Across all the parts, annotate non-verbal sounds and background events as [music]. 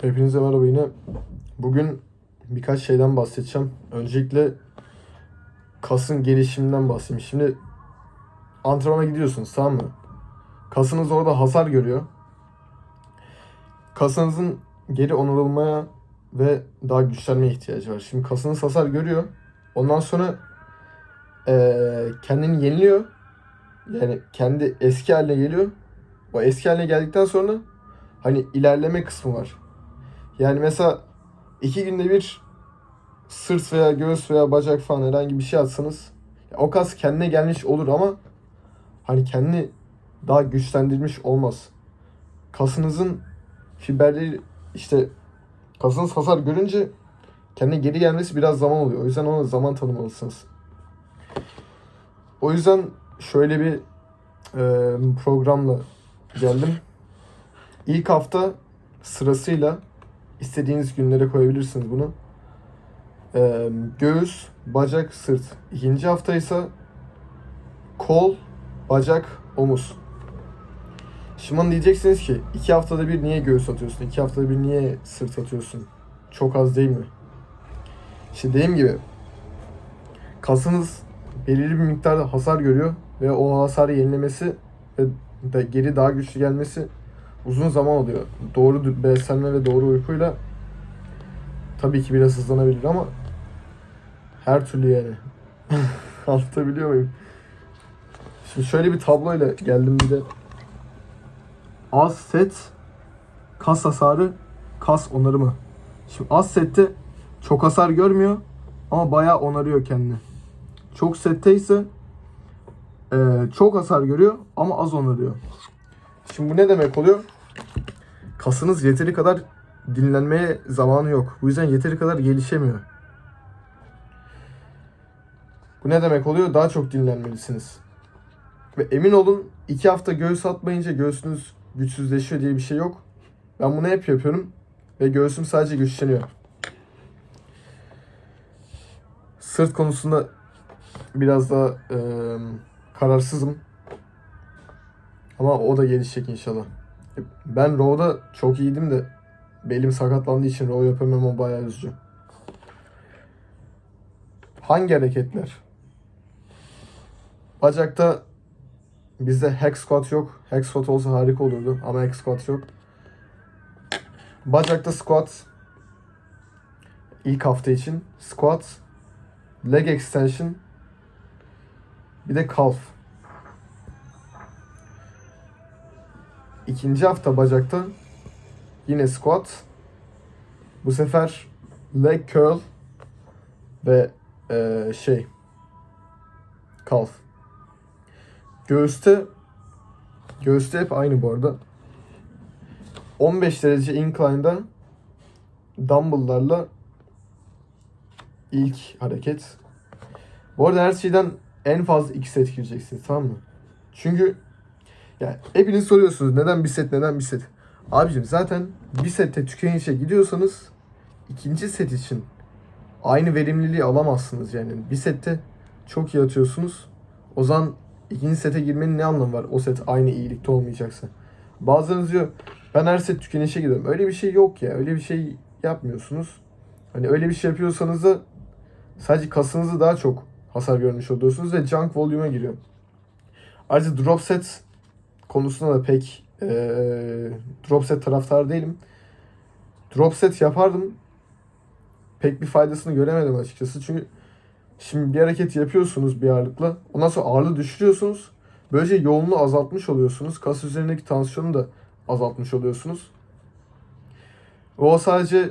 Hepinize merhaba yine. Bugün birkaç şeyden bahsedeceğim. Öncelikle kasın gelişiminden bahsedeyim. Şimdi antrenmana gidiyorsunuz tamam mı? Kasınız orada hasar görüyor. Kasınızın geri onarılmaya ve daha güçlenmeye ihtiyacı var. Şimdi kasınız hasar görüyor. Ondan sonra eee, kendini yeniliyor. Yani kendi eski haline geliyor. O eski haline geldikten sonra hani ilerleme kısmı var. Yani mesela iki günde bir sırt veya göğüs veya bacak falan herhangi bir şey atsanız o kas kendine gelmiş olur ama hani kendini daha güçlendirmiş olmaz. Kasınızın fiberleri işte kasınız hasar görünce kendine geri gelmesi biraz zaman oluyor. O yüzden ona zaman tanımalısınız. O yüzden şöyle bir e, programla geldim. İlk hafta sırasıyla istediğiniz günlere koyabilirsiniz bunu. Ee, göğüs, bacak, sırt. İkinci hafta ise kol, bacak, omuz. Şimdi bana diyeceksiniz ki iki haftada bir niye göğüs atıyorsun? iki haftada bir niye sırt atıyorsun? Çok az değil mi? İşte dediğim gibi kasınız belirli bir miktarda hasar görüyor ve o hasarı yenilemesi ve geri daha güçlü gelmesi uzun zaman oluyor. Doğru beslenme ve doğru uykuyla tabii ki biraz hızlanabilir ama her türlü yani. [laughs] Anlatabiliyor muyum? Şimdi şöyle bir tabloyla geldim bir de. Az set, kas hasarı, kas onarımı. Şimdi az sette çok hasar görmüyor ama bayağı onarıyor kendini. Çok sette ise eee, çok hasar görüyor ama az onarıyor. Şimdi bu ne demek oluyor? Kasınız yeteri kadar dinlenmeye zamanı yok. Bu yüzden yeteri kadar gelişemiyor. Bu ne demek oluyor? Daha çok dinlenmelisiniz. Ve emin olun iki hafta göğüs atmayınca göğsünüz güçsüzleşiyor diye bir şey yok. Ben bunu hep yapıyorum. Ve göğsüm sadece güçleniyor. Sırt konusunda biraz daha eee, kararsızım. Ama o da gelişecek inşallah. Ben row'da çok iyiydim de belim sakatlandığı için row yapamam o bayağı üzücü. Hangi hareketler? Bacakta bizde hack squat yok. Hack squat olsa harika olurdu ama hack squat yok. Bacakta squat ilk hafta için squat, leg extension bir de calf. İkinci hafta bacakta yine squat. Bu sefer leg curl ve eee, şey calf. Göğüste göğüste hep aynı bu arada. 15 derece incline'da dumbbell'larla ilk hareket. Bu arada her şeyden en fazla 2 set gireceksiniz tamam mı? Çünkü ya hepiniz soruyorsunuz neden bir set neden bir set? Abicim zaten bir sette tükenişe gidiyorsanız ikinci set için aynı verimliliği alamazsınız yani. Bir sette çok iyi atıyorsunuz. O zaman ikinci sete girmenin ne anlamı var? O set aynı iyilikte olmayacaksa. Bazılarınız diyor ben her set tükenişe gidiyorum. Öyle bir şey yok ya. Öyle bir şey yapmıyorsunuz. Hani öyle bir şey yapıyorsanız da sadece kasınızı daha çok hasar görmüş oluyorsunuz ve junk volume'a giriyor. Ayrıca drop set konusunda da pek eee drop set taraftarı değilim. Drop set yapardım. Pek bir faydasını göremedim açıkçası. Çünkü şimdi bir hareket yapıyorsunuz bir ağırlıkla. Ondan sonra ağırlığı düşürüyorsunuz. Böylece yoğunluğu azaltmış oluyorsunuz. Kas üzerindeki tansiyonu da azaltmış oluyorsunuz. O sadece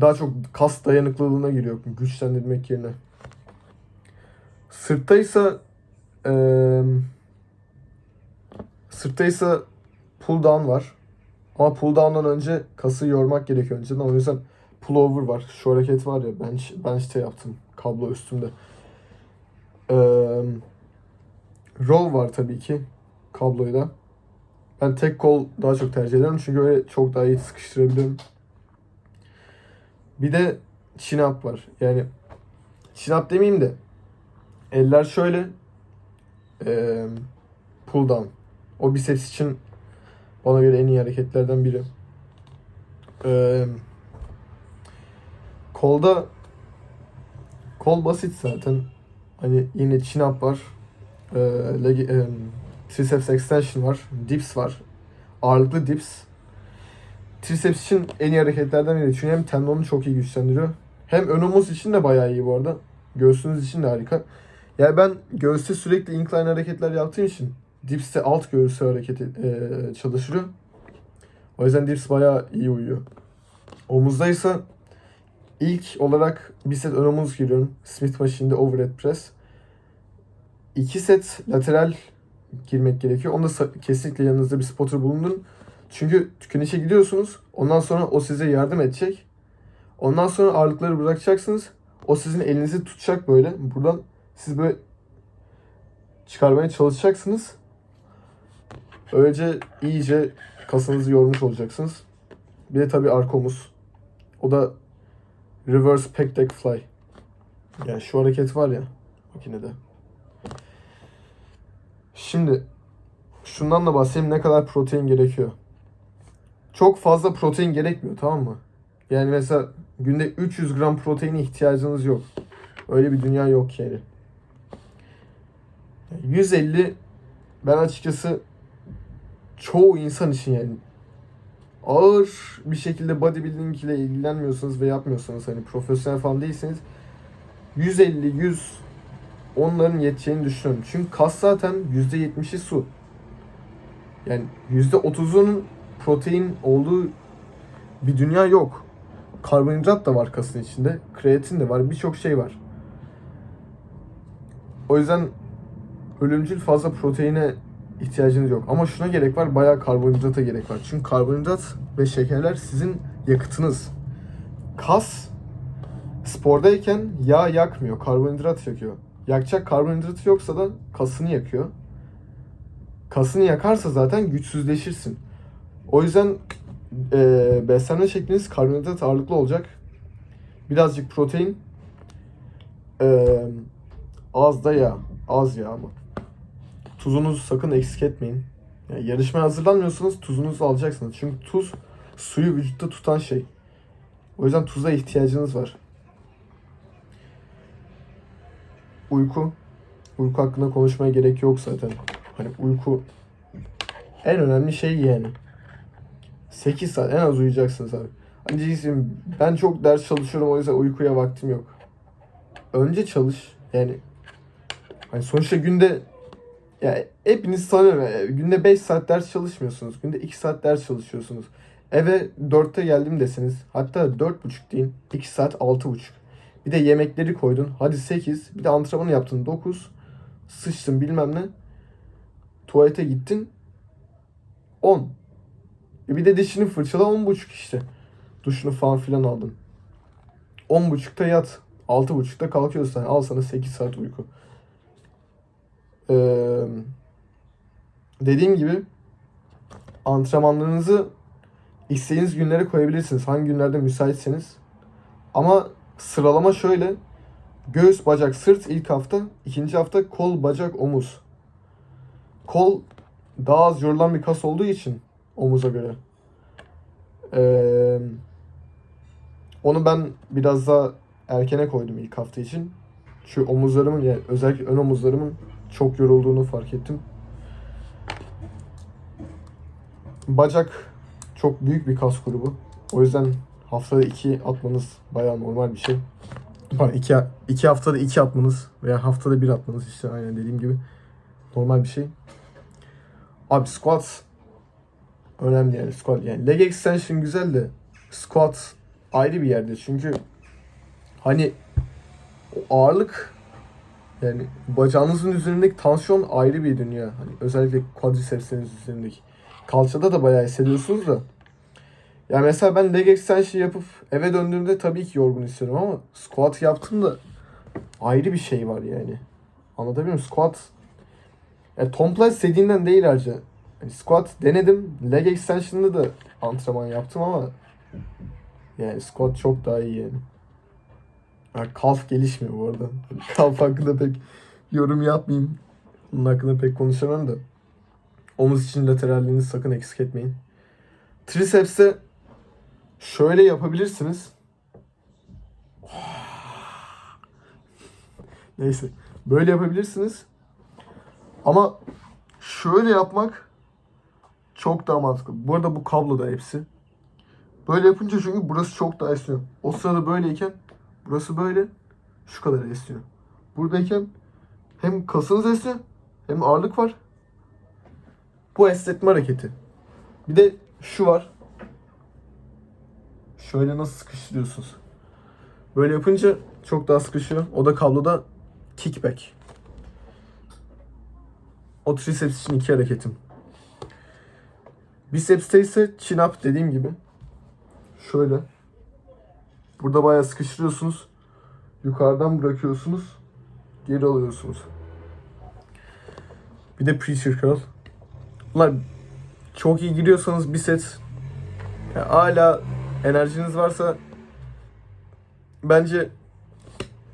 daha çok kas dayanıklılığına giriyor güçlendirmek yerine. Sırtta ise eee Sırtta ise pull down var. Ama pull down'dan önce kası yormak gerekiyor önceden. O yüzden pull over var. Şu hareket var ya bench, bench'te yaptım. Kablo üstümde. Ee, roll var tabii ki. Kabloyu da. Ben tek kol daha çok tercih ederim. Çünkü öyle çok daha iyi sıkıştırabiliyorum. Bir de chin up var. Yani chin up demeyeyim de eller şöyle ee, pull down. O biceps için bana göre en iyi hareketlerden biri. Ee, kolda kol basit zaten. Hani yine chin up var. Ee, leg, e, triceps extension var. Dips var. Ağırlıklı dips. Triceps için en iyi hareketlerden biri. Çünkü hem tendonu çok iyi güçlendiriyor. Hem ön omuz için de bayağı iyi bu arada. Göğsünüz için de harika. Yani ben göğüste sürekli incline hareketler yaptığım için dipste alt göğüsü hareketi e, çalışıyor. O yüzden dips bayağı iyi uyuyor. Omuzda ise ilk olarak bir set ön omuz giriyorum. Smith Machine'de overhead press. İki set lateral girmek gerekiyor. Onda kesinlikle yanınızda bir spotter bulundurun. Çünkü tükenişe gidiyorsunuz. Ondan sonra o size yardım edecek. Ondan sonra ağırlıkları bırakacaksınız. O sizin elinizi tutacak böyle. Buradan siz böyle çıkarmaya çalışacaksınız. Öylece iyice kasınızı yormuş olacaksınız. Bir de tabii arka omuz. O da reverse pec deck fly. Yani şu hareket var ya makinede. Şimdi şundan da bahsedeyim ne kadar protein gerekiyor. Çok fazla protein gerekmiyor tamam mı? Yani mesela günde 300 gram proteine ihtiyacınız yok. Öyle bir dünya yok yani. 150 ben açıkçası çoğu insan için yani ağır bir şekilde bodybuilding ile ilgilenmiyorsanız ve yapmıyorsanız hani profesyonel falan değilseniz 150 100 onların yeteceğini düşünüyorum. Çünkü kas zaten %70'i su. Yani %30'unun protein olduğu bir dünya yok. Karbonhidrat da var kasın içinde. Kreatin de var. Birçok şey var. O yüzden ölümcül fazla proteine ihtiyacınız yok. Ama şuna gerek var. Bayağı karbonhidrata gerek var. Çünkü karbonhidrat ve şekerler sizin yakıtınız. Kas spordayken yağ yakmıyor. Karbonhidrat yakıyor. Yakacak karbonhidratı yoksa da kasını yakıyor. Kasını yakarsa zaten güçsüzleşirsin. O yüzden e, beslenme şekliniz karbonhidrat ağırlıklı olacak. Birazcık protein. E, az da yağ. Az yağ ama. Tuzunuzu sakın eksik etmeyin. Yani yarışmaya hazırlanmıyorsanız tuzunuzu alacaksınız. Çünkü tuz suyu vücutta tutan şey. O yüzden tuza ihtiyacınız var. Uyku. Uyku hakkında konuşmaya gerek yok zaten. Hani uyku en önemli şey yani. 8 saat en az uyuyacaksınız abi. Hani diyeceksin ben çok ders çalışıyorum o yüzden uykuya vaktim yok. Önce çalış. Yani hani sonuçta günde ya hepiniz sanıyorum ya, günde 5 saat ders çalışmıyorsunuz. Günde 2 saat ders çalışıyorsunuz. Eve 4'te geldim deseniz hatta 4.30 deyin 2 saat 6.30. Bir de yemekleri koydun. Hadi 8. Bir de antrenmanı yaptın 9. Sıçtın bilmem ne. Tuvalete gittin 10. E bir de dişini fırçala 10.30 işte. Duşunu falan filan aldın. 10.30'da yat. 6.30'da kalkıyorsun. Al sana 8 saat uyku. Ee, dediğim gibi antrenmanlarınızı istediğiniz günlere koyabilirsiniz. Hangi günlerde müsaitseniz. Ama sıralama şöyle. Göğüs, bacak, sırt ilk hafta. ikinci hafta kol, bacak, omuz. Kol daha az yorulan bir kas olduğu için omuza göre. Ee, onu ben biraz daha erkene koydum ilk hafta için. Çünkü omuzlarımın yani özellikle ön omuzlarımın çok yorulduğunu fark ettim. Bacak çok büyük bir kas grubu. O yüzden haftada iki atmanız bayağı normal bir şey. Pardon, iki, iki haftada iki atmanız veya haftada bir atmanız işte aynen dediğim gibi normal bir şey. Abi squat önemli yani squat yani leg extension güzel de squat ayrı bir yerde çünkü hani o ağırlık yani bacağınızın üzerindeki tansiyon ayrı bir dünya. Hani özellikle quadricepsleriniz üzerindeki. Kalçada da bayağı hissediyorsunuz da. Ya mesela ben leg extension yapıp eve döndüğümde tabii ki yorgun hissediyorum ama squat yaptığımda ayrı bir şey var yani. Anlatabiliyor muyum? Squat yani Tomplay istediğinden değil ayrıca. Yani squat denedim. Leg extension'da da antrenman yaptım ama yani squat çok daha iyi yani. Yani kalf gelişmiyor bu arada. [laughs] Kalf hakkında pek yorum yapmayayım. Bunun hakkında pek konuşamam da. Omuz için lateralliğinizi sakın eksik etmeyin. Triceps'te şöyle yapabilirsiniz. [sighs] Neyse. Böyle yapabilirsiniz. Ama şöyle yapmak çok daha mantıklı. Bu arada bu kablo da hepsi. Böyle yapınca çünkü burası çok daha esniyor. O sırada böyleyken burası böyle şu kadar esniyor. Buradayken hem kasınız esniyor hem ağırlık var. Bu esnetme hareketi. Bir de şu var. Şöyle nasıl sıkıştırıyorsunuz? Böyle yapınca çok daha sıkışıyor. O da kabloda kickback. O triceps için iki hareketim. Bicepste ise chin up dediğim gibi. Şöyle. Burada bayağı sıkıştırıyorsunuz. Yukarıdan bırakıyorsunuz. Geri alıyorsunuz. Bir de preacher curl. Bunlar çok iyi giriyorsanız bir set ya hala enerjiniz varsa bence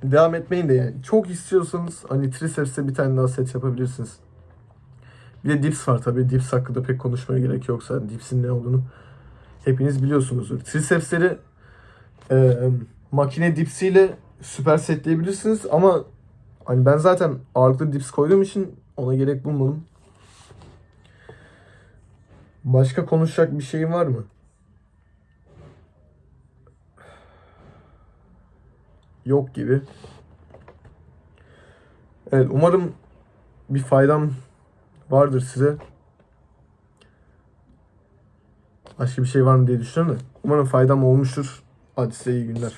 devam etmeyin de yani. Çok istiyorsanız hani triceps'te bir tane daha set yapabilirsiniz. Bir de dips var tabii. Dips hakkında pek konuşmaya gerek yoksa dipsin ne olduğunu hepiniz biliyorsunuzdur. Triceps'leri e, makine dipsiyle süper setleyebilirsiniz ama hani ben zaten ağırlıklı dips koyduğum için ona gerek bulmadım. Başka konuşacak bir şeyin var mı? Yok gibi. Evet umarım bir faydam vardır size. Başka bir şey var mı diye düşünüyorum da. Umarım faydam olmuştur. Hadi size iyi günler.